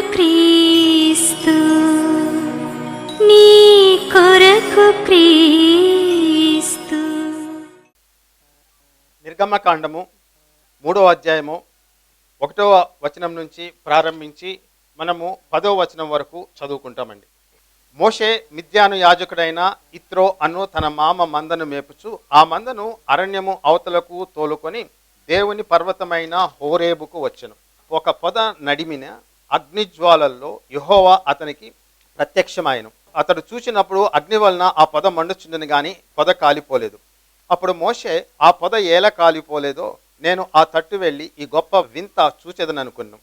క్రీస్తు నీ కొరకు క్రీస్తు. నిర్గమకాండము మూడవ అధ్యాయము ఒకటవ వచనం నుంచి ప్రారంభించి మనము పదవ వచనం వరకు చదువుకుంటామండి. మోషే మిద్యాను యాజకుడైన ఇత్రో అను తన మామ మందను మేపుచు ఆ మందను అరణ్యము అవతలకు తోలుకొని దేవుని పర్వతమైన హోరేబుకు వచ్చెను. ఒక పొద నడిమిన అగ్నిజ్వాలల్లో యహోవా అతనికి ప్రత్యక్షమాయను. అతడు చూసినప్పుడు అగ్ని వలన ఆ పొద మండుచుండని కానీ పొద కాలిపోలేదు. అప్పుడు మోషే ఆ పొద ఎలా కాలిపోలేదో నేను ఆ తట్టు వెళ్ళి ఈ గొప్ప వింత చూచెదననుకున్నాను.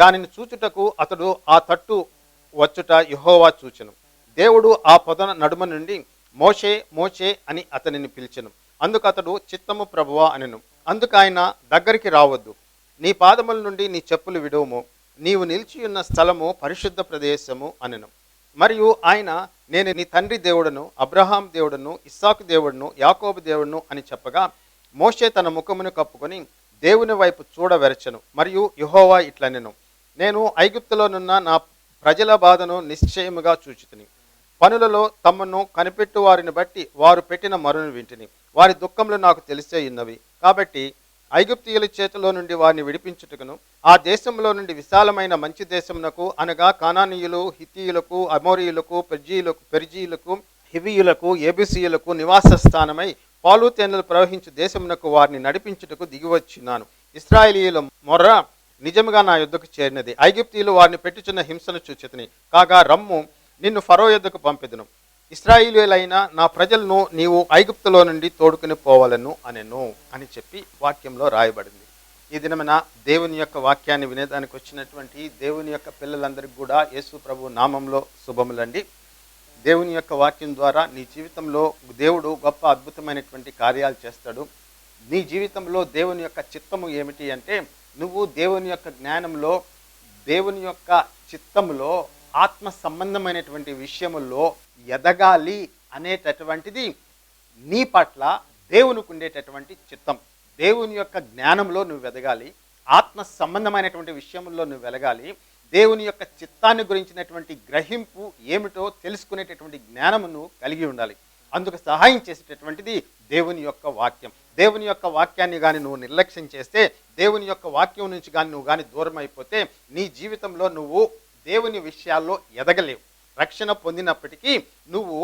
దానిని చూచుటకు అతడు ఆ తట్టు వచ్చుట యహోవా చూచెను. దేవుడు ఆ పొద నడుమ నుండి మోషే మోషే అని అతనిని పిలిచెను. అందుకు అతడు చిత్తము ప్రభువా అనెను. అందుకు ఆయన దగ్గరికి రావద్దు. నీ పాదముల నుండి నీ చెప్పులు విడువము. నీవు నిలిచియున్న స్థలము పరిశుద్ధ ప్రదేశము అనెను. మరియు ఆయన నేను నీ తండ్రి దేవుడను అబ్రహాం దేవుడను ఇస్సాకు దేవుడను యాకోబు దేవుడను అని చెప్పగా మోషే తన ముఖమును కప్పుకొని దేవుని వైపు చూడవెరచను. మరియు యుహోవా ఇట్లనెను. నేను ఐగుప్తులోనున్న నా ప్రజల బాధను నిశ్చయముగా చూచుతుని. పనులలో తమను కనిపెట్టు వారిని బట్టి వారు పెట్టిన మరును వింటిని. వారి దుఃఖములు నాకు తెలిసే ఉన్నవి. కాబట్టి ఐగుప్తీయుల చేతిలో నుండి వారిని విడిపించుటకును. ఆ దేశంలో నుండి విశాలమైన మంచి దేశమునకు అనగా కానానీయులు హితీయులకు అమోరియులకు పెర్జీయులకు పెర్జీయులకు హివియులకు ఏబిసియులకు నివాస స్థానమై పాలు తేనెలు ప్రవహించు దేశమునకు వారిని నడిపించుటకు దిగివచ్చినాను. ఇస్రాయేలీయుల మొర్ర నిజముగా నా యుద్ధకు చేరినది. ఐగుప్తీయులు వారిని పెట్టుచున్న హింసను చూచితిని. కాగా రమ్ము నిన్ను ఫరో యుద్ధకు పంపిదును. ఇస్రాయిలీలైన నా ప్రజలను నీవు ఐగుప్తులో నుండి తోడుకుని పోవాలను అనెను అని చెప్పి వాక్యంలో రాయబడింది. ఈ దినమైన దేవుని యొక్క వాక్యాన్ని వినేదానికి వచ్చినటువంటి దేవుని యొక్క పిల్లలందరికీ కూడా యేసు ప్రభు నామంలో శుభములండి. దేవుని యొక్క వాక్యం ద్వారా నీ జీవితంలో దేవుడు గొప్ప అద్భుతమైనటువంటి కార్యాలు చేస్తాడు. నీ జీవితంలో దేవుని యొక్క చిత్తము ఏమిటి అంటే నువ్వు దేవుని యొక్క జ్ఞానంలో దేవుని యొక్క చిత్తంలో ఆత్మ సంబంధమైనటువంటి విషయముల్లో ఎదగాలి అనేటటువంటిది నీ పట్ల దేవునికి ఉండేటటువంటి చిత్తం. దేవుని యొక్క జ్ఞానంలో నువ్వు ఎదగాలి. ఆత్మ సంబంధమైనటువంటి విషయంలో నువ్వు వెలగాలి. దేవుని యొక్క చిత్తాన్ని గురించినటువంటి గ్రహింపు ఏమిటో తెలుసుకునేటటువంటి జ్ఞానము నువ్వు కలిగి ఉండాలి. అందుకు సహాయం చేసేటటువంటిది దేవుని యొక్క వాక్యం. దేవుని యొక్క వాక్యాన్ని కానీ నువ్వు నిర్లక్ష్యం చేస్తే దేవుని యొక్క వాక్యం నుంచి కానీ నువ్వు కానీ దూరం అయిపోతే నీ జీవితంలో నువ్వు దేవుని విషయాల్లో ఎదగలేవు. రక్షణ పొందినప్పటికీ నువ్వు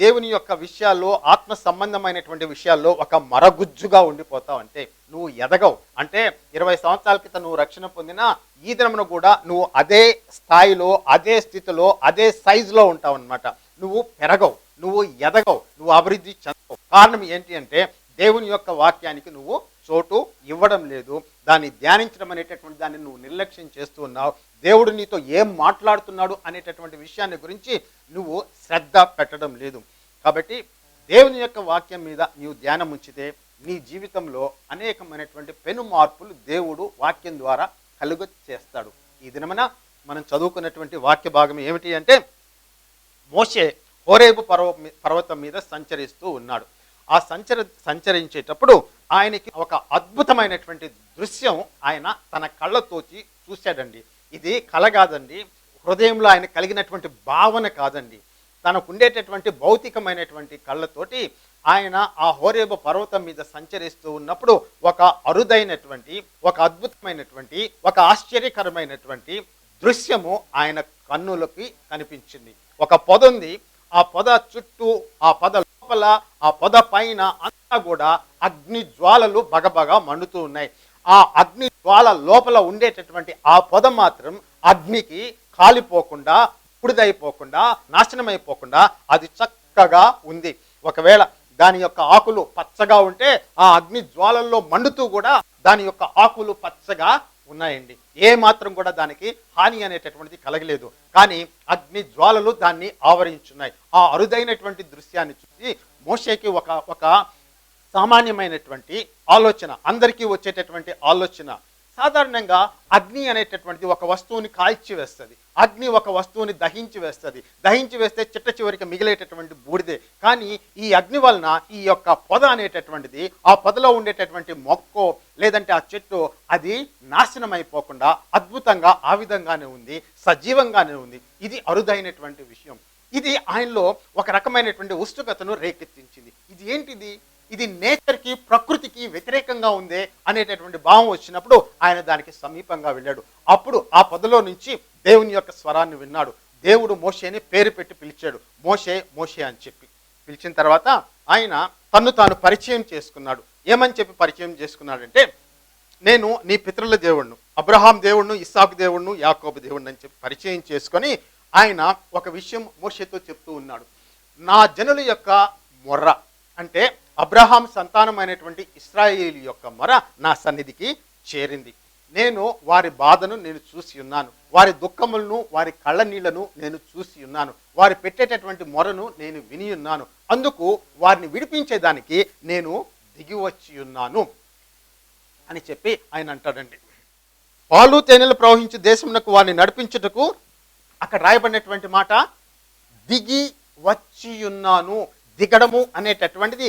దేవుని యొక్క విషయాల్లో ఆత్మ సంబంధమైనటువంటి విషయాల్లో ఒక మరగుజ్జుగా ఉండిపోతావు అంటే నువ్వు ఎదగవు. అంటే ఇరవై సంవత్సరాల క్రితం నువ్వు రక్షణ పొందినా ఈ దినమును కూడా నువ్వు అదే స్థాయిలో అదే స్థితిలో అదే సైజులో ఉంటావు అనమాట నువ్వు పెరగవు నువ్వు ఎదగవు నువ్వు అభివృద్ధి చెందవు. కారణం ఏంటి అంటే దేవుని యొక్క వాక్యానికి నువ్వు చోటు ఇవ్వడం లేదు. దాన్ని ధ్యానించడం అనేటటువంటి దాన్ని నువ్వు నిర్లక్ష్యం చేస్తూ ఉన్నావు. దేవుడు నీతో ఏం మాట్లాడుతున్నాడు అనేటటువంటి విషయాన్ని గురించి నువ్వు శ్రద్ధ పెట్టడం లేదు. కాబట్టి దేవుని యొక్క వాక్యం మీద నీవు ధ్యానం ఉంచితే నీ జీవితంలో అనేకమైనటువంటి పెను మార్పులు దేవుడు వాక్యం ద్వారా కలుగ చేస్తాడు. ఈ దినమన మనం చదువుకున్నటువంటి వాక్య భాగం ఏమిటి అంటే మోషే హోరేబు పర్వ పర్వతం మీద సంచరిస్తూ ఉన్నాడు. ఆ సంచర సంచరించేటప్పుడు ఆయనకి ఒక అద్భుతమైనటువంటి దృశ్యం ఆయన తన కళ్ళతోచి చూశాడండి. ఇది కళ కాదండి. హృదయంలో ఆయన కలిగినటువంటి భావన కాదండి. తనకు ఉండేటటువంటి భౌతికమైనటువంటి కళ్ళతోటి ఆయన ఆ హోరేబ పర్వతం మీద సంచరిస్తూ ఉన్నప్పుడు ఒక అరుదైనటువంటి ఒక అద్భుతమైనటువంటి ఒక ఆశ్చర్యకరమైనటువంటి దృశ్యము ఆయన కన్నులకి కనిపించింది. ఒక పొద ఉంది. ఆ పొద చుట్టూ ఆ పొద లోపల ఆ పొద పైన అంతా కూడా అగ్ని జ్వాలలు బగబగా మండుతూ ఉన్నాయి. ఆ అగ్ని జ్వాల లోపల ఉండేటటువంటి ఆ పొద మాత్రం అగ్నికి కాలిపోకుండా బూడిదైపోకుండా నాశనమైపోకుండా అది చక్కగా ఉంది. ఒకవేళ దాని యొక్క ఆకులు పచ్చగా ఉంటే ఆ అగ్ని జ్వాలల్లో మండుతూ కూడా దాని యొక్క ఆకులు పచ్చగా ఉన్నాయండి. ఏ మాత్రం కూడా దానికి హాని అనేటటువంటిది కలగలేదు. కానీ అగ్ని జ్వాలలు దాన్ని ఆవరించున్నాయి. ఆ అరుదైనటువంటి దృశ్యాన్ని చూసి మోషేకి ఒక ఒక సామాన్యమైనటువంటి ఆలోచన అందరికీ వచ్చేటటువంటి ఆలోచన. సాధారణంగా అగ్ని అనేటటువంటిది ఒక వస్తువుని కాల్చి వేస్తుంది. అగ్ని ఒక వస్తువుని దహించి వేస్తుంది. దహించి వేస్తే చిట్ట చివరికి మిగిలేటటువంటి బూడిదే. కానీ ఈ అగ్ని వలన ఈ యొక్క పొద అనేటటువంటిది ఆ పొదలో ఉండేటటువంటి మొక్కో లేదంటే ఆ చెట్టు అది నాశనం అయిపోకుండా అద్భుతంగా ఆ విధంగానే ఉంది సజీవంగానే ఉంది. ఇది అరుదైనటువంటి విషయం. ఇది ఆయనలో ఒక రకమైనటువంటి ఉష్ణుకతను రేకెత్తించింది. ఇది ఏంటిది? ఇది నేచర్కి ప్రకృతికి వ్యతిరేకంగా ఉందే అనేటటువంటి భావం వచ్చినప్పుడు ఆయన దానికి సమీపంగా వెళ్ళాడు. అప్పుడు ఆ పొదలో నుంచి దేవుని యొక్క స్వరాన్ని విన్నాడు. దేవుడు మోషేని పేరు పెట్టి పిలిచాడు. మోషే మోషే అని చెప్పి. పిలిచిన తర్వాత ఆయన తన్ను తాను పరిచయం చేసుకున్నాడు. ఏమని చెప్పి పరిచయం చేసుకున్నాడంటే నేను నీ పితరుల దేవుణ్ణు అబ్రహాం దేవుణ్ణు ఇస్సాకు దేవుణ్ణు యాకోబు దేవుణ్ణి అని చెప్పి పరిచయం చేసుకొని ఆయన ఒక విషయం మోషేతో చెప్తూ ఉన్నాడు. నా జనుల యొక్క మొర్ర అంటే అబ్రహాం సంతానమైనటువంటి ఇస్రాయేల్ యొక్క మొర నా సన్నిధికి చేరింది. నేను వారి బాధను నేను చూసి ఉన్నాను. వారి దుఃఖములను వారి కళ్ళ నీళ్ళను నేను చూసి ఉన్నాను. వారి పెట్టేటటువంటి మొరను నేను విని ఉన్నాను. అందుకు వారిని విడిపించేదానికి నేను దిగి వచ్చి ఉన్నాను అని చెప్పి ఆయన అంటాడండి. పాలు తేనెలు ప్రవహించే దేశమునకు వారిని నడిపించుటకు అక్కడ రాయబడినటువంటి మాట దిగి వచ్చి ఉన్నాను. దిగడము అనేటటువంటిది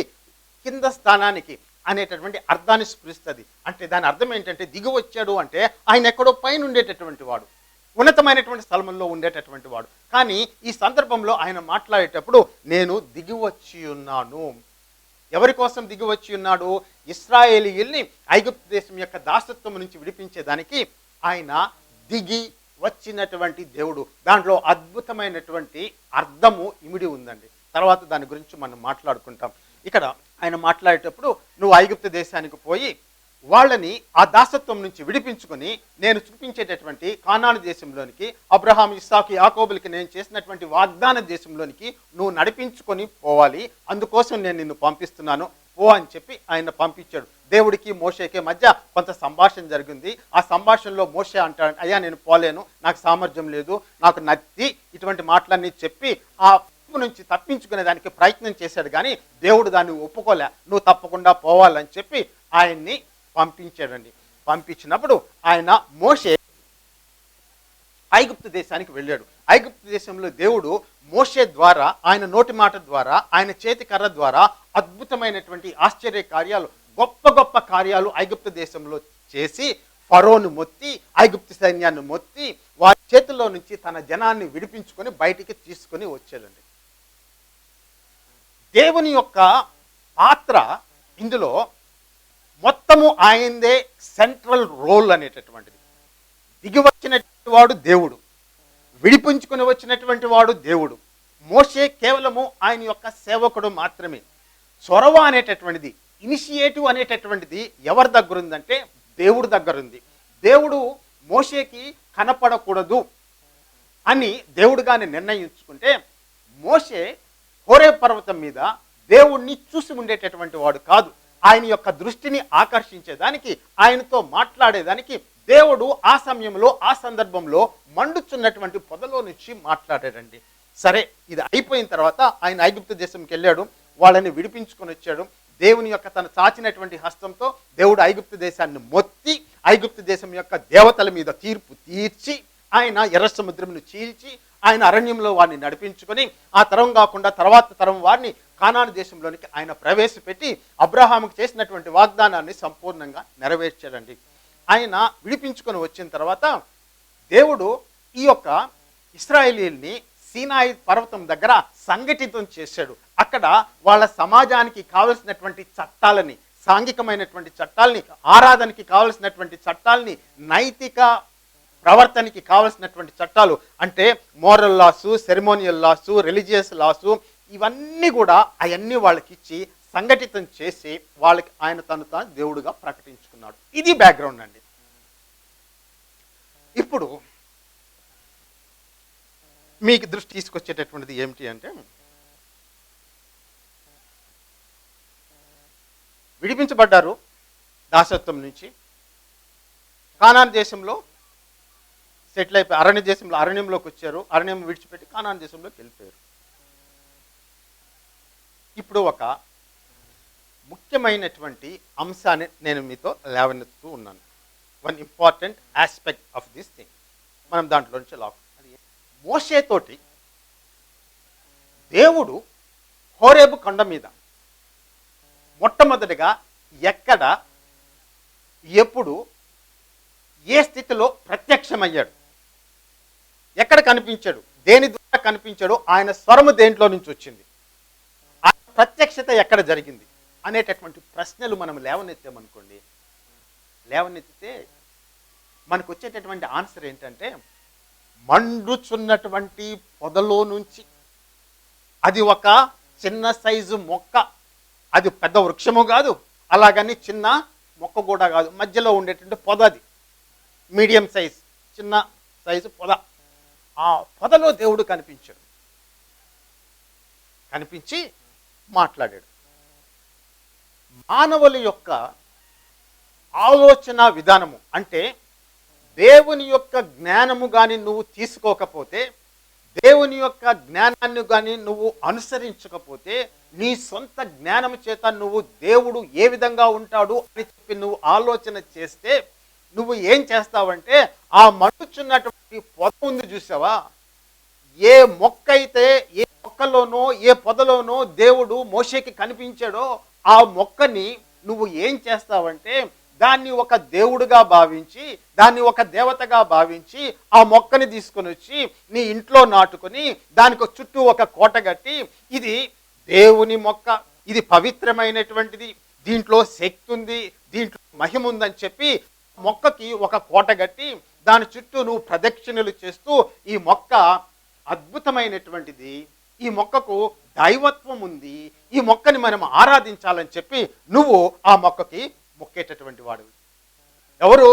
కింద స్థానానికి అనేటటువంటి అర్థాన్ని స్ఫురిస్తుంది అంటే దాని అర్థం ఏంటంటే దిగి వచ్చాడు అంటే ఆయన ఎక్కడో పైన ఉండేటటువంటి వాడు. ఉన్నతమైనటువంటి స్థలంలో ఉండేటటువంటి వాడు. కానీ ఈ సందర్భంలో ఆయన మాట్లాడేటప్పుడు నేను దిగి వచ్చి ఉన్నాను. ఎవరి కోసం దిగి వచ్చి ఉన్నాడు? ఇస్రాయేలీయుల్ని ఐగుప్తు దేశం యొక్క దాసత్వం నుంచి విడిపించేదానికి ఆయన దిగి వచ్చినటువంటి దేవుడు. దాంట్లో అద్భుతమైనటువంటి అర్థము ఇమిడి ఉందండి. తర్వాత దాని గురించి మనం మాట్లాడుకుంటాం. ఇక్కడ ఆయన మాట్లాడేటప్పుడు నువ్వు ఐగుప్తు దేశానికి పోయి వాళ్ళని ఆ దాసత్వం నుంచి విడిపించుకొని నేను చూపించేటటువంటి కానాను దేశంలోనికి అబ్రహాం ఇస్సాకి యాకోబులకి నేను చేసినటువంటి వాగ్దాన దేశంలోనికి నువ్వు నడిపించుకొని పోవాలి. అందుకోసం నేను నిన్ను పంపిస్తున్నాను. పో అని చెప్పి ఆయన పంపించాడు. దేవుడికి మోషేకి మధ్య కొంత సంభాషణ జరిగింది. ఆ సంభాషణలో మోషే అంటాడు అయ్యా నేను పోలేను. నాకు సామర్థ్యం లేదు. నాకు నత్తి. ఇటువంటి మాటలన్నీ చెప్పి ఆ తప్పు నుంచి తప్పించుకునే దానికి ప్రయత్నం చేశాడు కానీ దేవుడు దాన్ని ఒప్పుకోలే. నువ్వు తప్పకుండా పోవాలని చెప్పి ఆయన్ని పంపించాడండి. పంపించినప్పుడు ఆయన మోషే ఐగుప్తు దేశానికి వెళ్ళాడు. ఐగుప్తు దేశంలో దేవుడు మోషే ద్వారా ఆయన నోటి మాట ద్వారా ఆయన చేతి కర్ర ద్వారా అద్భుతమైనటువంటి ఆశ్చర్య కార్యాలు గొప్ప గొప్ప కార్యాలు ఐగుప్తు దేశంలో చేసి ఫరోను మొత్తి ఐగుప్తు సైన్యాన్ని మొత్తి వారి చేతుల్లో నుంచి తన జనాన్ని విడిపించుకొని బయటికి తీసుకొని వచ్చాడండి. దేవుని యొక్క పాత్ర ఇందులో మొత్తము ఆయనదే సెంట్రల్ రోల్ అనేటటువంటిది. దిగి వచ్చినటువంటి వాడు దేవుడు. విడిపించుకుని వచ్చినటువంటి వాడు దేవుడు. మోషే కేవలము ఆయన యొక్క సేవకుడు మాత్రమే. చొరవ అనేటటువంటిది ఇనిషియేటివ్ అనేటటువంటిది ఎవరి దగ్గర ఉందంటే దేవుడి దగ్గర ఉంది. దేవుడు మోషేకి కనపడకూడదు అని దేవుడుగానే నిర్ణయించుకుంటే మోషే హోరే పర్వతం మీద దేవుణ్ణి చూసి ఉండేటటువంటి వాడు కాదు. ఆయన యొక్క దృష్టిని ఆకర్షించేదానికి ఆయనతో మాట్లాడేదానికి దేవుడు ఆ సమయంలో ఆ సందర్భంలో మండుచున్నటువంటి పొదలో నుంచి మాట్లాడాడండి. సరే ఇది అయిపోయిన తర్వాత ఆయన ఐగుప్తు దేశంకి వెళ్ళాడు. వాళ్ళని విడిపించుకొని వచ్చాడు. దేవుని యొక్క తను చాచినటువంటి హస్తంతో దేవుడు ఐగుప్తు దేశాన్ని మొత్తి ఐగుప్తు దేశం యొక్క దేవతల మీద తీర్పు తీర్చి ఆయన ఎర్ర సముద్రమును చీల్చి ఆయన అరణ్యంలో వారిని నడిపించుకొని ఆ తరం కాకుండా తర్వాత తరం వారిని కానాను దేశంలోనికి ఆయన ప్రవేశపెట్టి అబ్రహాంకి చేసినటువంటి వాగ్దానాన్ని సంపూర్ణంగా నెరవేర్చాడండి. ఆయన విడిపించుకొని వచ్చిన తర్వాత దేవుడు ఈ యొక్క ఇస్రాయేలీల్ని సీనాయి పర్వతం దగ్గర సంఘటితం చేశాడు. అక్కడ వాళ్ళ సమాజానికి కావలసినటువంటి చట్టాలని సాంఘికమైనటువంటి చట్టాలని ఆరాధనకి కావలసినటువంటి చట్టాలని నైతిక ప్రవర్తనకి కావలసినటువంటి చట్టాలు అంటే moral laws ceremonial laws religious laws ఇవన్నీ కూడా అవన్నీ వాళ్ళకి ఇచ్చి సంఘటితం చేసి వాళ్ళకి ఆయన తను తాను దేవుడుగా ప్రకటించుకున్నాడు. ఇది బ్యాక్గ్రౌండ్ అండి. ఇప్పుడు మీకు దృష్టి తీసుకొచ్చేటటువంటిది ఏమిటి అంటే విడిపించబడ్డారు దాసత్వం నుంచి. కానాన్ దేశంలో సెటిల్ అయిపోయి అరణ్య దేశంలో అరణ్యంలోకి వచ్చారు. అరణ్యం విడిచిపెట్టి కానాన్ దేశంలోకి వెళ్ళిపోయారు. ఇప్పుడు ఒక ముఖ్యమైనటువంటి అంశాన్ని నేను మీతో లేవనెత్తుతూ ఉన్నాను. One important aspect of this thing మనం దాంట్లో నుంచి లాక్ మోసేతోటి దేవుడు హోరేబు కొండ మీద మొట్టమొదటిగా ఎక్కడ ఎప్పుడు ఏ స్థితిలో ప్రత్యక్షమయ్యాడు? ఎక్కడ కనిపించాడు? దేని ద్వారా కనిపించాడు ఆయన స్వరము దేంట్లో నుంచి వచ్చింది? ఆ ప్రత్యక్షత ఎక్కడ జరిగింది? అనేటటువంటి ప్రశ్నలు మనం లేవనెత్తామనుకోండి లేవనెత్తితే మనకు వచ్చేటటువంటి ఆన్సర్ ఏంటంటే మండుచున్నటువంటి పొదలో నుంచి. అది ఒక చిన్న సైజు మొక్క. అది పెద్ద వృక్షము కాదు. అలాగని చిన్న మొక్క కూడా కాదు. మధ్యలో ఉండేటువంటి పొద అది. మీడియం సైజ్ చిన్న సైజు పొద. ఆ పొదలో దేవుడు కనిపించాడు. కనిపించి మాట్లాడాడు. మానవుల యొక్క ఆలోచన విధానము అంటే దేవుని యొక్క జ్ఞానము కానీ నువ్వు తీసుకోకపోతే దేవుని యొక్క జ్ఞానాన్ని కానీ నువ్వు అనుసరించకపోతే నీ సొంత జ్ఞానము చేత నువ్వు దేవుడు ఏ విధంగా ఉంటాడు అని చెప్పి నువ్వు ఆలోచన చేస్తే నువ్వు ఏం చేస్తావంటే ఆ మండుచున్నటువంటి పొద ఉంది చూసావా? ఏ మొక్క అయితే ఏ మొక్కలోనో ఏ పొదలోనో దేవుడు మోషేకి కనిపించాడో ఆ మొక్కని నువ్వు ఏం చేస్తావంటే దాన్ని ఒక దేవుడుగా భావించి దాన్ని ఒక దేవతగా భావించి ఆ మొక్కని తీసుకొని వచ్చి నీ ఇంట్లో నాటుకొని దానికి చుట్టూ ఒక కోట కట్టి ఇది దేవుని మొక్క ఇది పవిత్రమైనటువంటిది దీంట్లో శక్తి ఉంది దీంట్లో మహిమ ఉందని చెప్పి మొక్కకి ఒక కోట కట్టి దాని చుట్టూ నువ్వు ప్రదక్షిణలు చేస్తూ ఈ మొక్క అద్భుతమైనటువంటిది. ఈ మొక్కకు దైవత్వం ఉంది. ఈ మొక్కని మనం ఆరాధించాలని చెప్పి నువ్వు ఆ మొక్కకి మొక్కేటటువంటి వాడు. ఎవరు?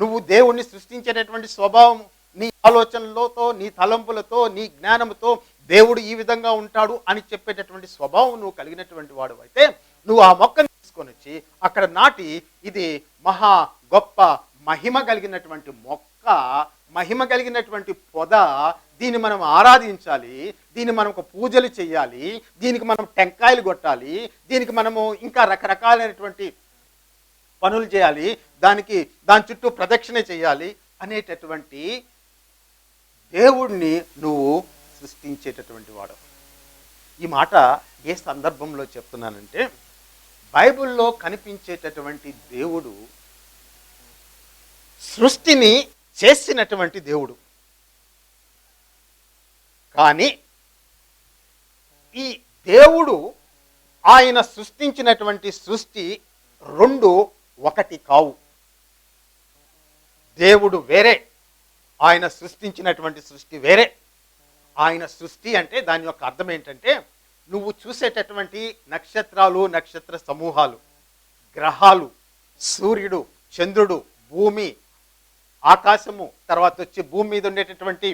నువ్వు దేవుణ్ణి సృష్టించేటటువంటి స్వభావం నీ ఆలోచనలతో నీ తలంపులతో నీ జ్ఞానంతో దేవుడు ఈ విధంగా ఉంటాడు అని చెప్పేటటువంటి స్వభావం నువ్వు కలిగినటువంటి వాడు అయితే నువ్వు ఆ మొక్కని తీసుకొని వచ్చి అక్కడ నాటి ఇది మహా గొప్ప మహిమ కలిగినటువంటి మొక్క మహిమ కలిగినటువంటి పొద. దీన్ని మనం ఆరాధించాలి. దీన్ని మనం ఒక పూజలు చేయాలి. దీనికి మనం టెంకాయలు కొట్టాలి. దీనికి మనము ఇంకా రకరకాలైనటువంటి పనులు చేయాలి. దానికి దాని చుట్టూ ప్రదక్షిణ చేయాలి అనేటటువంటి దేవుణ్ణి నువ్వు సృష్టించేటటువంటి వాడు. ఈ మాట ఏ సందర్భంలో చెప్తున్నానంటే బైబిల్లో కనిపించేటటువంటి దేవుడు సృష్టిని చేసినటువంటి దేవుడు. కానీ ఈ దేవుడు ఆయన సృష్టించినటువంటి సృష్టి రెండు ఒకటి కావు. దేవుడు వేరే ఆయన సృష్టించినటువంటి సృష్టి వేరే. ఆయన సృష్టి అంటే దాని యొక్క అర్థం ఏంటంటే నువ్వు చూసేటటువంటి నక్షత్రాలు నక్షత్ర సమూహాలు. గ్రహాలు సూర్యుడు చంద్రుడు భూమి ఆకాశము తర్వాత వచ్చి భూమి మీద ఉండేటటువంటి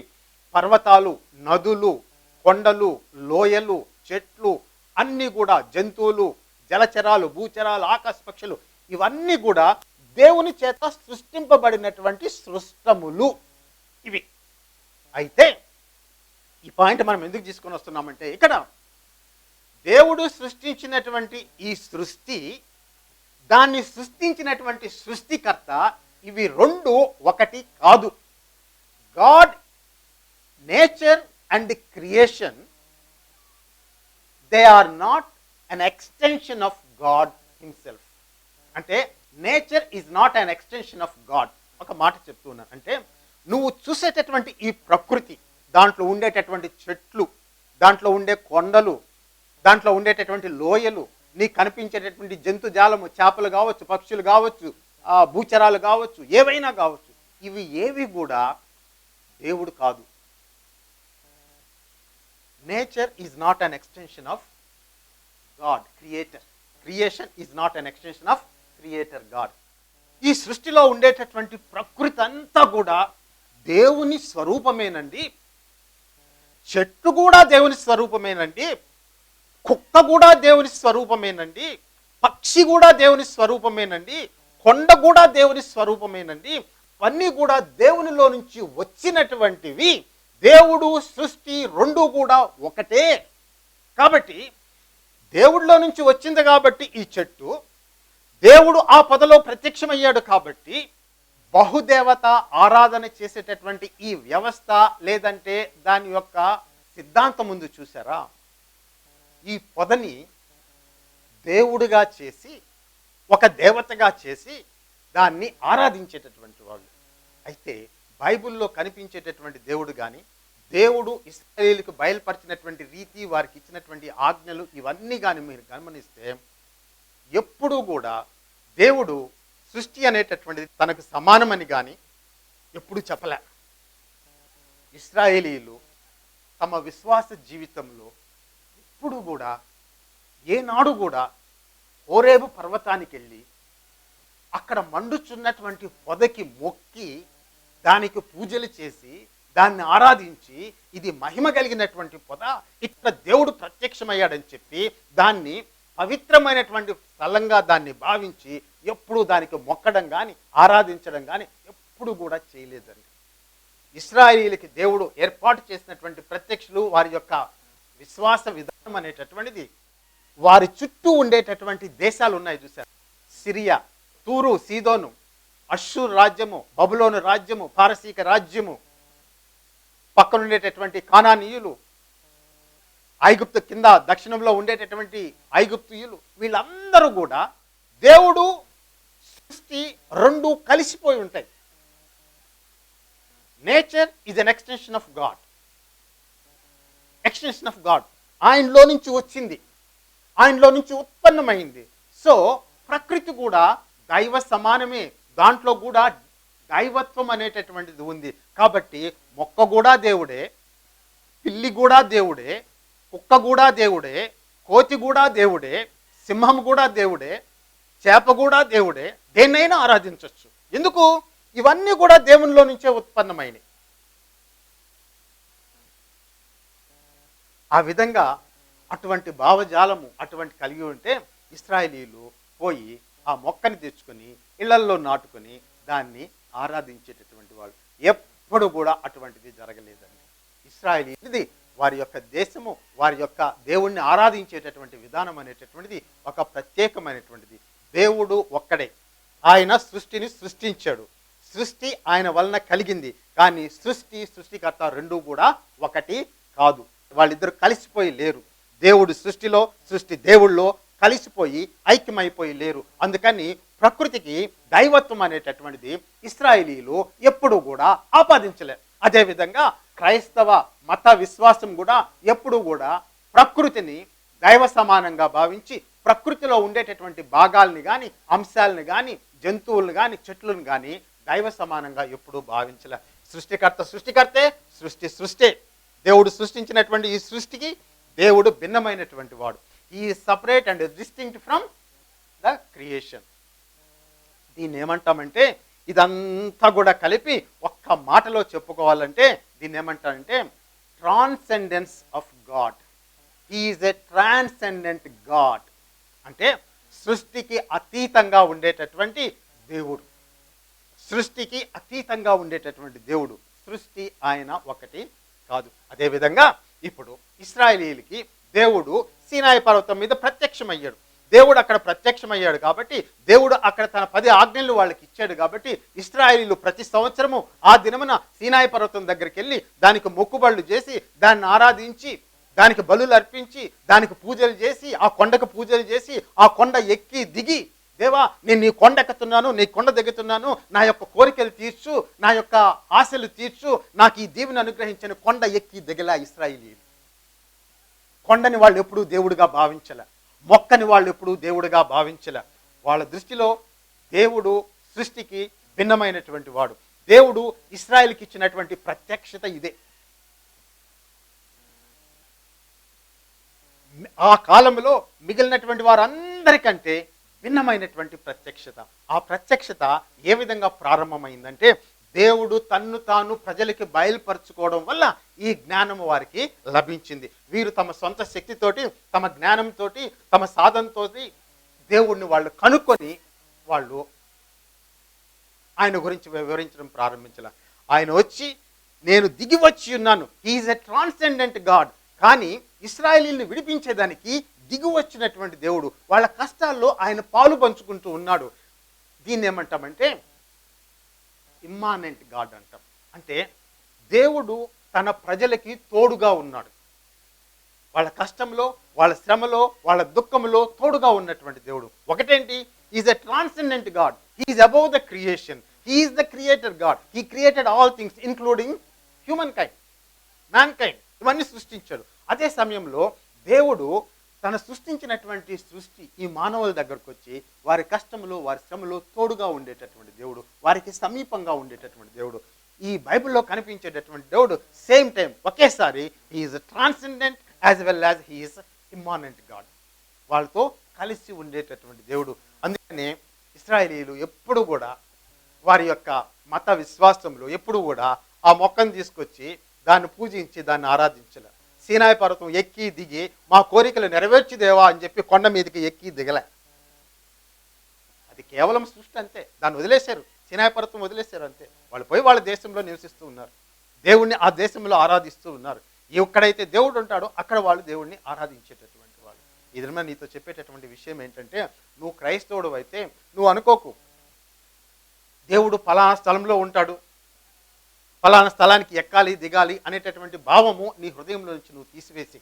పర్వతాలు నదులు కొండలు లోయలు చెట్లు అన్నీ కూడా జంతువులు జలచరాలు భూచరాలు ఆకాశ పక్షులు ఇవన్నీ కూడా దేవుని చేత సృష్టింపబడినటువంటి సృష్టములు. ఇవి. అయితే ఈ పాయింట్ మనం ఎందుకు తీసుకొని వస్తున్నామంటే ఇక్కడ దేవుడు సృష్టించినటువంటి ఈ సృష్టి దాన్ని సృష్టించినటువంటి సృష్టికర్త ఇవి రెండు ఒకటి కాదు. God nature and creation they are not an extension of God himself. అంటే nature is not an extension of God. ఒక మాట చెప్తున్నాను అంటే నువ్వు చూసేటటువంటి ఈ ప్రకృతి దాంట్లో ఉండేటటువంటి చెట్లు దాంట్లో ఉండే కొండలు దాంట్లో ఉండేటటువంటి లోయలు నీకు కనిపించేటటువంటి జంతుజాలము చేపలు కావచ్చు పక్షులు కావచ్చు ఆ, భూచరాలు కావచ్చు ఏవైనా కావచ్చు ఇవి ఏవి కూడా దేవుడు కాదు. Nature is not an extension of God creator creation is not an extension of creator God ఈ సృష్టిలో ఉండేటటువంటి ప్రకృతి అంతా కూడా దేవుని స్వరూపమేనండి. చెట్టు కూడా దేవుని స్వరూపమేనండి. కుక్క కూడా దేవుని స్వరూపమేనండి పక్షి కూడా దేవుని స్వరూపమేనండి కొండ కూడా దేవుని స్వరూపమేనండి పన్ని కూడా దేవునిలో నుంచి వచ్చినటువంటివి దేవుడు సృష్టి రెండు కూడా ఒకటే. కాబట్టి దేవుడిలో నుంచి వచ్చింది కాబట్టి ఈ చెట్టు దేవుడు ఆ పొదలో ప్రత్యక్షమయ్యాడు కాబట్టి బహుదేవత ఆరాధన చేసేటటువంటి ఈ వ్యవస్థ లేదంటే దాని యొక్క సిద్ధాంతం ముందు చూసారా? ఈ పొదని దేవుడుగా చేసి ఒక దేవతగా చేసి దాన్ని ఆరాధించేటటువంటి వాళ్ళు. అయితే బైబిల్లో కనిపించేటటువంటి దేవుడు కానీ దేవుడు ఇస్రాయేల్కి బయలుపరిచినటువంటి రీతి వారికి ఇచ్చినటువంటి ఆజ్ఞలు ఇవన్నీ కానీ మీరు గమనిస్తే ఎప్పుడూ కూడా దేవుడు సృష్టి అనేటటువంటిది తనకు సమానమని కానీ ఎప్పుడు చెప్పలే. ఇస్రాయేలీలు తమ విశ్వాస జీవితంలో ఎప్పుడు కూడా ఏనాడు కూడా ఓరేబు పర్వతానికి వెళ్ళి అక్కడ మండుచున్నటువంటి పొదకి మొక్కి దానికి పూజలు చేసి దాన్ని ఆరాధించి ఇది మహిమ కలిగినటువంటి పొద ఇక్కడ దేవుడు ప్రత్యక్షమయ్యాడని చెప్పి దాన్ని పవిత్రమైనటువంటి స్థలంగా దాన్ని భావించి ఎప్పుడు దానికి మొక్కడం కానీ ఆరాధించడం కానీ ఎప్పుడు కూడా చేయలేదండి. ఇస్రాయిలీలకి దేవుడు ఏర్పాటు చేసినటువంటి ప్రత్యక్షులు వారి యొక్క విశ్వాస విధానం అనేటటువంటిది వారి చుట్టూ ఉండేటటువంటి దేశాలు ఉన్నాయి చూశారు. సిరియా తూరు సీదోను అషూర్ రాజ్యము బబులోను రాజ్యము పారసీక రాజ్యము పక్కన ఉండేటటువంటి కానానీయులు ఐగుప్తు కింద దక్షిణంలో ఉండేటటువంటి ఐగుప్తుయులు వీళ్ళందరూ కూడా దేవుడు సృష్టి రెండు కలిసిపోయి ఉంటాయి. Nature is an extension of God extension of God. ఆయనలో నుంచి వచ్చింది. ఆయనలో నుంచి ఉత్పన్నమైంది. సో ప్రకృతి కూడా దైవ సమానమే. దాంట్లో కూడా దైవత్వం అనేటటువంటిది ఉంది. కాబట్టి మొక్క కూడా దేవుడే పిల్లి కూడా దేవుడే కుక్క కూడా దేవుడే కోతి కూడా దేవుడే సింహం కూడా దేవుడే చేప కూడా దేవుడే. దేన్నైనా ఆరాధించవచ్చు ఎందుకు? ఇవన్నీ కూడా దేవునిలో నుంచే ఉత్పన్నమైనవి ఆ విధంగా అటువంటి భావజాలము అటువంటి కలిగి ఉంటే ఇస్రాయేలీలు పోయి ఆ మొక్కని తెచ్చుకొని ఇళ్ళల్లో నాటుకొని దాన్ని ఆరాధించేటటువంటి వాళ్ళు. ఎప్పుడు కూడా అటువంటిది జరగలేదండి. ఇస్రాయేలీది వారి యొక్క దేశము వారి యొక్క దేవుణ్ణి ఆరాధించేటటువంటి విధానం అనేటటువంటిది ఒక ప్రత్యేకమైనటువంటిది. దేవుడు ఒక్కడే. ఆయన సృష్టిని సృష్టించాడు. సృష్టి ఆయన వలన కలిగింది. కానీ సృష్టి సృష్టికర్త రెండు కూడా ఒకటి కాదు. వాళ్ళిద్దరు కలిసిపోయి లేరు. దేవుడు సృష్టిలో సృష్టి దేవుళ్ళో కలిసిపోయి ఐక్యమైపోయి లేరు. అందుకని ప్రకృతికి దైవత్వం అనేటటువంటిది ఇస్రాయేలీలు ఎప్పుడు కూడా ఆపాదించలే. అదేవిధంగా క్రైస్తవ మత విశ్వాసం కూడా ఎప్పుడు కూడా ప్రకృతిని దైవ సమానంగా భావించి ప్రకృతిలో ఉండేటటువంటి భాగాల్ని కానీ అంశాలను కానీ జంతువులను కానీ చెట్లను కానీ దైవ సమానంగా ఎప్పుడూ భావించలే. సృష్టికర్త సృష్టికర్తే సృష్టి సృష్టి. దేవుడు సృష్టించినటువంటి ఈ సృష్టికి దేవుడు భిన్నమైనటువంటి వాడు. ఈ separate and distinct from the creation దీన్ని ఏమంటామంటే ఇదంతా కూడా కలిపి ఒక్క మాటలో చెప్పుకోవాలంటే దీన్ని ఏమంటారంటే transcendence of God is a transcendent God అంటే సృష్టికి అతీతంగా ఉండేటటువంటి దేవుడు. సృష్టికి అతీతంగా ఉండేటటువంటి దేవుడు. సృష్టి ఆయన ఒకటి కాదు. అదేవిధంగా ఇప్పుడు ఇస్రాయేలీలకి దేవుడు సీనాయి పర్వతం మీద ప్రత్యక్షమయ్యాడు. దేవుడు అక్కడ ప్రత్యక్షమయ్యాడు కాబట్టి దేవుడు అక్కడ తన పది ఆజ్ఞలు వాళ్ళకి ఇచ్చాడు కాబట్టి ఇస్రాయేలీలు ప్రతి సంవత్సరము ఆ దినమున సీనాయి పర్వతం దగ్గరికి వెళ్ళి దానికి మొక్కుబళ్ళు చేసి దాన్ని ఆరాధించి దానికి బలులు అర్పించి దానికి పూజలు చేసి ఆ కొండకు పూజలు చేసి ఆ కొండ ఎక్కి దిగి దేవా నేను నీ కొండ ఎక్కుతున్నాను నీ కొండ దిగుతున్నాను నా యొక్క కోరికలు తీర్చు నా యొక్క ఆశలు తీర్చు నాకు ఈ దేవుని అనుగ్రహించిన కొండ ఎక్కి దిగలా ఇస్రాయిలీలు. కొండని వాళ్ళు ఎప్పుడూ దేవుడిగా భావించలే. మొక్కని వాళ్ళు ఎప్పుడూ దేవుడిగా భావించలే. వాళ్ళ దృష్టిలో దేవుడు సృష్టికి భిన్నమైనటువంటి వాడు. దేవుడు ఇస్రాయిల్కి ఇచ్చినటువంటి ప్రత్యక్షత ఇదే. ఆ కాలంలో మిగిలినటువంటి వారందరికంటే భిన్నమైనటువంటి ప్రత్యక్షత. ఆ ప్రత్యక్షత ఏ విధంగా ప్రారంభమైందంటే దేవుడు తన్ను తాను ప్రజలకి బయలుపరచుకోవడం వల్ల ఈ జ్ఞానము వారికి లభించింది. వీరు తమ సొంత శక్తితోటి తమ జ్ఞానంతో తమ సాధనతో దేవుణ్ణి వాళ్ళు కనుక్కొని వాళ్ళు ఆయన గురించి వివరించడం ప్రారంభించాల. ఆయన వచ్చి నేను దిగి వచ్చి ఉన్నాను. ఈజ్ ఎ ట్రాన్సెండెంట్ గాడ్ కానీ ఇస్రాయలీని విడిపించేదానికి దిగి వచ్చినటువంటి దేవుడు వాళ్ళ కష్టాల్లో ఆయన పాలు పంచుకుంటూ ఉన్నాడు. దీన్ని ఏమంటామంటే ఇమ్మానెంట్ గాడ్ అంటాం. అంటే దేవుడు తన ప్రజలకి తోడుగా ఉన్నాడు. వాళ్ళ కష్టంలో వాళ్ళ శ్రమలో వాళ్ళ దుఃఖంలో తోడుగా ఉన్నటువంటి దేవుడు. ఒకటేంటి? Is a transcendent God he is above the creation he is the creator God he created all things including human kind man kind ఇవన్నీ సృష్టించాడు. అదే సమయంలో దేవుడు తను సృష్టించినటువంటి సృష్టి ఈ మానవుల దగ్గరకు వచ్చి వారి కష్టంలో వారి శ్రమలో తోడుగా ఉండేటటువంటి దేవుడు వారికి సమీపంగా ఉండేటటువంటి దేవుడు. ఈ బైబిల్లో కనిపించేటటువంటి దేవుడు సేమ్ టైం ఒకేసారి he is transcendent as well as he is immanent God వాళ్ళతో కలిసి ఉండేటటువంటి దేవుడు. అందుకనే ఇస్రాయేలీలు ఎప్పుడు కూడా వారి యొక్క మత విశ్వాసంలో ఎప్పుడు కూడా ఆ మొక్కను తీసుకొచ్చి దాన్ని పూజించి దాన్ని ఆరాధించలే. సీనాయి పర్వతం ఎక్కి దిగి మా కోరికలు నెరవేర్చుదేవా అని చెప్పి కొండ మీదకి ఎక్కి దిగలే. అది కేవలం సృష్టి అంతే. దాన్ని వదిలేశారు. సీనాయి పర్వతం వదిలేశారు అంతే. వాళ్ళు పోయి వాళ్ళ దేశంలో నివసిస్తూ ఉన్నారు. దేవుణ్ణి ఆ దేశంలో ఆరాధిస్తూ ఉన్నారు. ఎక్కడైతే దేవుడు ఉంటాడో అక్కడ వాళ్ళు దేవుణ్ణి ఆరాధించేటటువంటి వాళ్ళు. ఇది నీతో చెప్పేటటువంటి విషయం ఏంటంటే నువ్వు క్రైస్తవుడు అయితే నువ్వు అనుకోకు. దేవుడు ఫలానా స్థలంలో ఉంటాడు. ఫలానా స్థలానికి ఎక్కాలి దిగాలి అనేటటువంటి భావము నీ హృదయంలో నుంచి నువ్వు తీసివేసి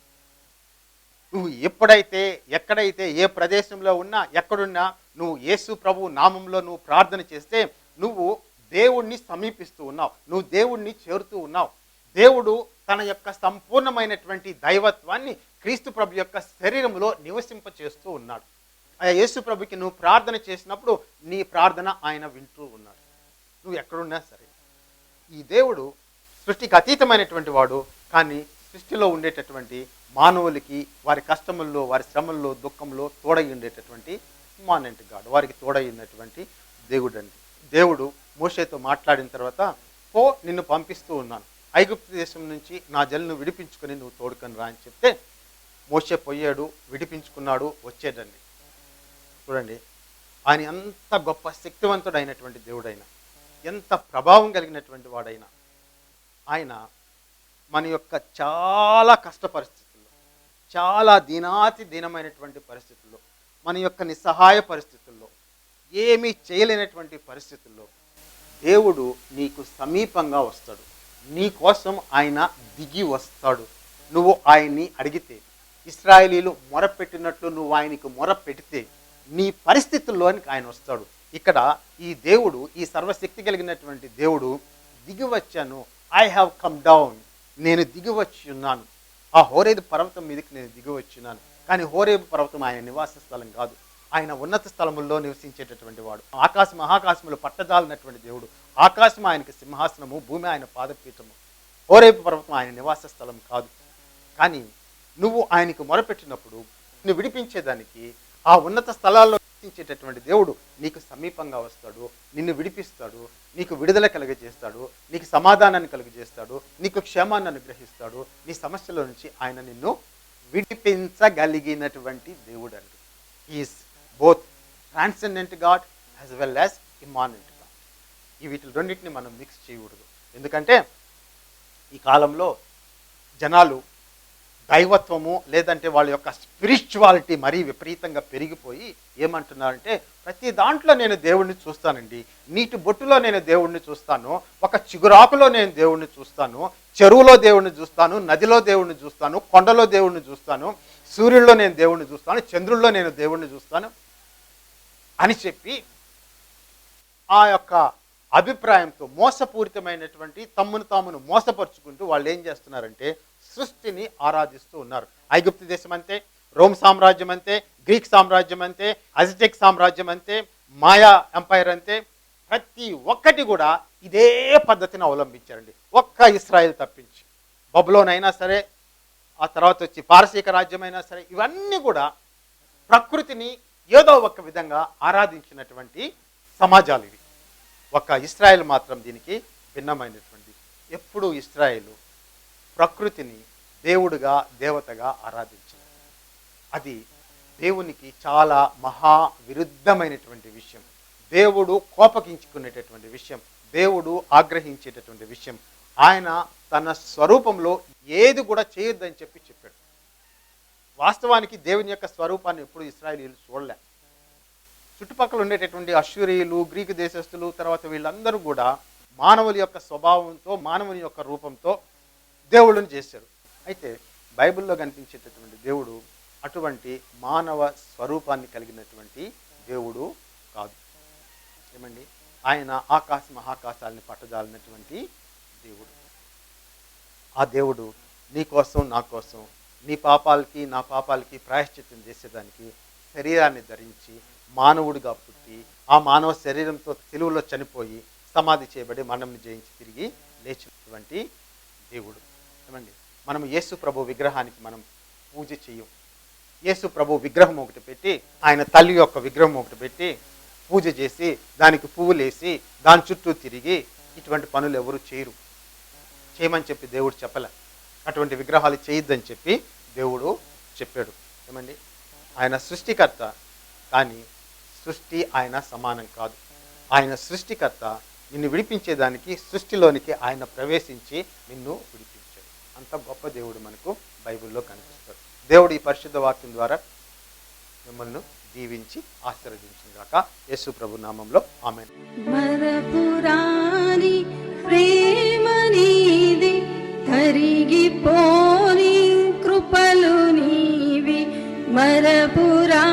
నువ్వు ఎప్పుడైతే ఎక్కడైతే ఏ ప్రదేశంలో ఉన్నా ఎక్కడున్నా నువ్వు యేసు ప్రభు నామంలో నువ్వు ప్రార్థన చేస్తే నువ్వు దేవుణ్ణి సమీపిస్తూ ఉన్నావు నువ్వు దేవుణ్ణి చేరుతూ ఉన్నావు. దేవుడు తన యొక్క సంపూర్ణమైనటువంటి దైవత్వాన్ని క్రీస్తు ప్రభు యొక్క శరీరంలో నివసింప చేస్తూ ఉన్నాడు. ఆ యేసు ప్రభుకి నువ్వు ప్రార్థన చేసినప్పుడు నీ ప్రార్థన ఆయన వింటూ ఉన్నాడు. నువ్వు ఎక్కడున్నా సరే. ఈ దేవుడు సృష్టికి అతీతమైనటువంటి వాడు కానీ సృష్టిలో ఉండేటటువంటి మానవులకి వారి కష్టముల్లో వారి శ్రమల్లో దుఃఖంలో తోడై ఉండేటటువంటి మానెంట్ గాడ్ వారికి తోడై ఉన్నటువంటి దేవుడు అండి దేవుడు మోషేతో మాట్లాడిన తర్వాత పో నిన్ను పంపిస్తూ ఉన్నాను. ఐగుప్తు దేశం నుంచి నా జల్ను విడిపించుకొని నువ్వు తోడుకొని రా అని చెప్తే మోషే పోయాడు విడిపించుకున్నాడు వచ్చేటండి. చూడండి ఆయన అంత గొప్ప శక్తివంతుడైనటువంటి దేవుడైన. ఎంత ప్రభావం కలిగినటువంటి వాడైనా ఆయన మన యొక్క చాలా కష్ట పరిస్థితుల్లో చాలా దినాతి దీనమైనటువంటి పరిస్థితుల్లో మన యొక్క నిస్సహాయ పరిస్థితుల్లో ఏమీ చేయలేనటువంటి పరిస్థితుల్లో దేవుడు నీకు సమీపంగా వస్తాడు. నీ కోసం ఆయన దిగి వస్తాడు. నువ్వు ఆయన్ని అడిగితే ఇస్రాయేలీలు మొరపెట్టినట్లు నువ్వు ఆయనకు మొర పెడితే నీ పరిస్థితుల్లోనికి ఆయన వస్తాడు. ఇక్కడ ఈ దేవుడు ఈ సర్వశక్తి కలిగినటువంటి దేవుడు దిగివచ్చాను. ఐ హ్యావ్ కమ్ డౌన్ నేను దిగివచ్చి ఉన్నాను ఆ హోరేబు పర్వతం మీదకి నేను దిగివచ్చున్నాను కానీ హోరేబు పర్వతం ఆయన నివాస స్థలం కాదు. ఆయన ఉన్నత స్థలముల్లో నివసించేటటువంటి వాడు. ఆకాశం మహాకాశములు పట్టజాలినటువంటి దేవుడు. ఆకాశం ఆయనకి సింహాసనము భూమి ఆయన పాదపీఠము. హోరేబు పర్వతం ఆయన నివాస స్థలం కాదు. కానీ నువ్వు ఆయనకు మొరపెట్టినప్పుడు నువ్వు విడిపించేదానికి ఆ ఉన్నత స్థలాల్లో విడిపించేటటువంటి దేవుడు నీకు సమీపంగా వస్తాడు నిన్ను విడిపిస్తాడు నీకు విడుదల కలుగజేస్తాడు నీకు సమాధానాన్ని కలుగజేస్తాడు నీకు క్షేమాన్ని అనుగ్రహిస్తాడు. నీ సమస్యల నుంచి ఆయన నిన్ను విడిపించగలిగినటువంటి దేవుడు అండి is both transcendent God as well as immanent God ఈ వీటి రెండింటిని మనం మిక్స్ చేయకూడదు. ఎందుకంటే ఈ కాలంలో జనాలు దైవత్వము లేదంటే వాళ్ళ యొక్క స్పిరిచువాలిటీ మరీ విపరీతంగా పెరిగిపోయి ఏమంటున్నారంటే ప్రతి దాంట్లో నేను దేవుణ్ణి చూస్తానండి. నీటి బొట్టులో నేను దేవుణ్ణి చూస్తాను. ఒక చిగురాకులో నేను దేవుణ్ణి చూస్తాను. చెరువులో దేవుణ్ణి చూస్తాను. నదిలో దేవుణ్ణి చూస్తాను. కొండలో దేవుణ్ణి చూస్తాను. సూర్యుల్లో నేను దేవుణ్ణి చూస్తాను. చంద్రుల్లో నేను దేవుణ్ణి చూస్తాను. అని చెప్పి ఆ యొక్క అభిప్రాయంతో మోసపూరితమైనటువంటి తమ్మును తామును మోసపరుచుకుంటూ వాళ్ళు ఏం చేస్తున్నారంటే సృష్టిని ఆరాధిస్తూ ఉన్నారు. ఐగుప్తు దేశం అంతే రోమ్ సామ్రాజ్యం అంతే గ్రీక్ సామ్రాజ్యం అంతే అజిటెక్ సామ్రాజ్యం అంతే మాయా ఎంపైర్ అంతే ప్రతి ఒక్కటి కూడా ఇదే పద్ధతిని అవలంబించారండి. ఒక్క ఇస్రాయల్ తప్పించి. బబులోన్ అయినా సరే ఆ తర్వాత వచ్చి పారసీక రాజ్యమైనా సరే ఇవన్నీ కూడా ప్రకృతిని ఏదో ఒక విధంగా ఆరాధించినటువంటి సమాజాలు ఇవి. ఒక ఇస్రాయేల్ మాత్రం దీనికి భిన్నమైనటువంటి ఎప్పుడు ఇస్రాయేలు ప్రకృతిని దేవుడుగా దేవతగా ఆరాధించింది అది దేవునికి చాలా మహా విరుద్ధమైనటువంటి విషయం. దేవుడు కోపగించుకునేటటువంటి విషయం. దేవుడు ఆగ్రహించేటటువంటి విషయం. ఆయన తన స్వరూపంలో ఏది కూడా చేయొద్దని చెప్పి చెప్పాడు. వాస్తవానికి దేవుని యొక్క స్వరూపాన్ని ఎప్పుడు ఇస్రాయలీలు చూడలే. చుట్టుపక్కల ఉండేటటువంటి అశ్వరీయులు గ్రీకు దేశస్తులు తర్వాత వీళ్ళందరూ కూడా మానవుల యొక్క స్వభావంతో మానవుని యొక్క రూపంతో దేవుళ్ళని చేశారు. అయితే బైబిల్లో కనిపించేటటువంటి దేవుడు అటువంటి మానవ స్వరూపాన్ని కలిగినటువంటి దేవుడు కాదు. ఏమండి? ఆయన ఆకాశ మహాకాశాలని పట్టజాలినటువంటి దేవుడు. ఆ దేవుడు నీ కోసం నా కోసం నీ పాపాలకి నా పాపాలకి ప్రాయశ్చిత్తం చేసేదానికి శరీరాన్ని ధరించి మానవుడిగా పుట్టి ఆ మానవ శరీరంతో తెలుగులో చనిపోయి సమాధి చేయబడి మరణంని జయించి తిరిగి లేచినటువంటి దేవుడు. ఏమండి మనం యేసు ప్రభు విగ్రహానికి మనం పూజ చెయ్యం యేసు ప్రభు విగ్రహం ఒకటి పెట్టి ఆయన తల్లి యొక్క విగ్రహం ఒకటి పెట్టి పూజ చేసి దానికి పువ్వులేసి దాని చుట్టూ తిరిగి ఇటువంటి పనులు ఎవరు చేయరు. చేయమని చెప్పి దేవుడు చెప్పలే. అటువంటి విగ్రహాలు చేయొద్దని చెప్పి దేవుడు చెప్పాడు. ఏమండి? ఆయన సృష్టికర్త కానీ సృష్టి ఆయన సమానం కాదు. ఆయన సృష్టికర్త నిన్ను విడిపించేదానికి సృష్టిలోనికి ఆయన ప్రవేశించి నిన్ను విడిపి అంత గొప్ప దేవుడు మనకు బైబిల్లో కనిపిస్తాడు. దేవుడు ఈ పరిశుద్ధ వాక్యం ద్వారా మిమ్మల్ని దీవించి ఆశీర్వదించిన గాక యేసు ప్రభు నామంలో ఆమె మరపురాని ప్రేమ కృపలు నీవి. మరపురా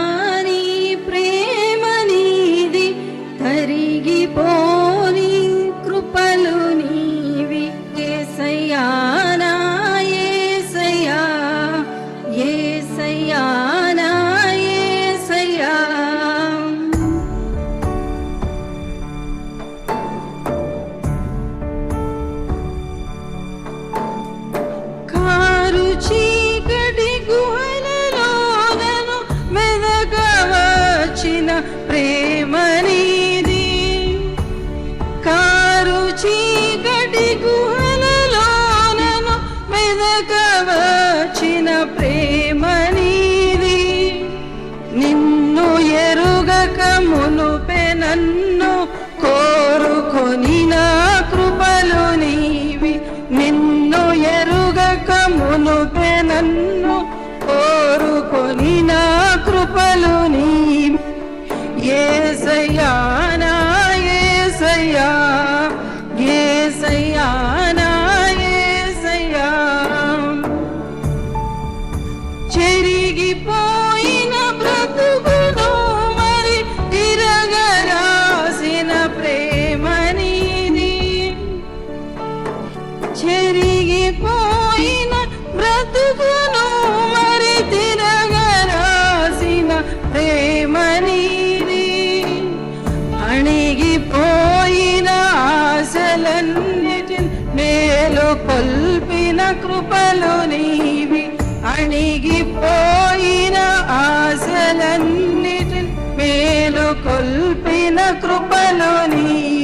ఆశలు నీవి అణిగిపోయిన ఆశలన్నిటి మేలు కొల్పిన కృపలు నీవి.